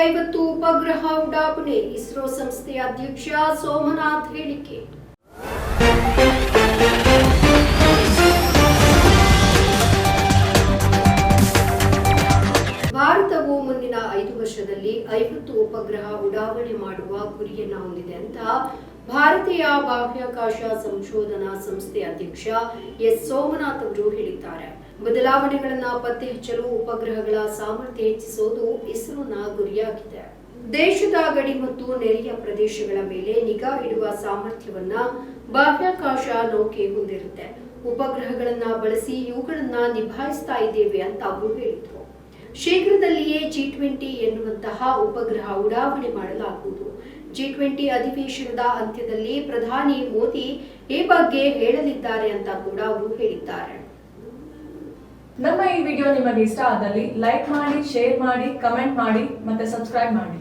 ಐವತ್ತು ಉಪಗ್ರಹ ಉಡಾವಣೆ ಇಸ್ರೋ ಸಂಸ್ಥೆಯ ಅಧ್ಯಕ್ಷ ಸೋಮನಾಥ್ ಹೇಳಿಕೆ. ಭಾರತವು ಮುಂದಿನ ಐದು ವರ್ಷದಲ್ಲಿ ಐವತ್ತು ಉಪಗ್ರಹ ಉಡಾವಣೆ ಮಾಡುವ ಗುರಿಯನ್ನು ಹೊಂದಿದೆ ಅಂತ ಭಾರತೀಯ ಬಾಹ್ಯಾಕಾಶ ಸಂಶೋಧನಾ ಸಂಸ್ಥೆ ಅಧ್ಯಕ್ಷ ಎಸ್ ಸೋಮನಾಥ್ ಅವರು ಹೇಳಿದ್ದಾರೆ. ಬದಲಾವಣೆಗಳನ್ನ ಪತ್ತೆ ಹಚ್ಚಲು ಉಪಗ್ರಹಗಳ ಸಾಮರ್ಥ್ಯ ಹೆಚ್ಚಿಸುವುದು ಇಸ್ರೋನ ಗುರಿಯಾಗಿದೆ ದೇಶದ ಗಡಿ ಮತ್ತು ನೆರೆಯ ಪ್ರದೇಶಗಳ ಮೇಲೆ ನಿಗಾ ಇಡುವ ಸಾಮರ್ಥ್ಯವನ್ನ ಬಾಹ್ಯಾಕಾಶ ನೌಕೆ ಹೊಂದಿರುತ್ತೆ. ಉಪಗ್ರಹಗಳನ್ನ ಬಳಸಿ ಇವುಗಳನ್ನ ನಿಭಾಯಿಸ್ತಾ ಇದ್ದೇವೆ ಅಂತ ಅವರು ಹೇಳಿದ್ರು. ಶೀಘ್ರದಲ್ಲಿಯೇ ಜಿ ಟ್ವೆಂಟಿ ಎನ್ನುವಂತಹ ಉಪಗ್ರಹ ಉಡಾವಣೆ ಮಾಡಲಾಗುವುದು. ಜಿ ಟ್ವೆಂಟಿ ಅಧಿವೇಶನದ ಅಂತ್ಯದಲ್ಲಿ ಪ್ರಧಾನಿ ಮೋದಿ ಈ ಬಗ್ಗೆ ಹೇಳಲಿದ್ದಾರೆ ಅಂತ ಕೂಡ ಅವರು ಹೇಳಿದ್ದಾರೆ. ನಮ್ಮ ಈ ವಿಡಿಯೋ ನಿಮಗೆ ಇಷ್ಟ ಆದಲ್ಲಿ ಲೈಕ್ ಮಾಡಿ, ಶೇರ್ ಮಾಡಿ, ಕಮೆಂಟ್ ಮಾಡಿ ಮತ್ತೆ ಸಬ್ಸ್ಕ್ರೈಬ್ ಮಾಡಿ.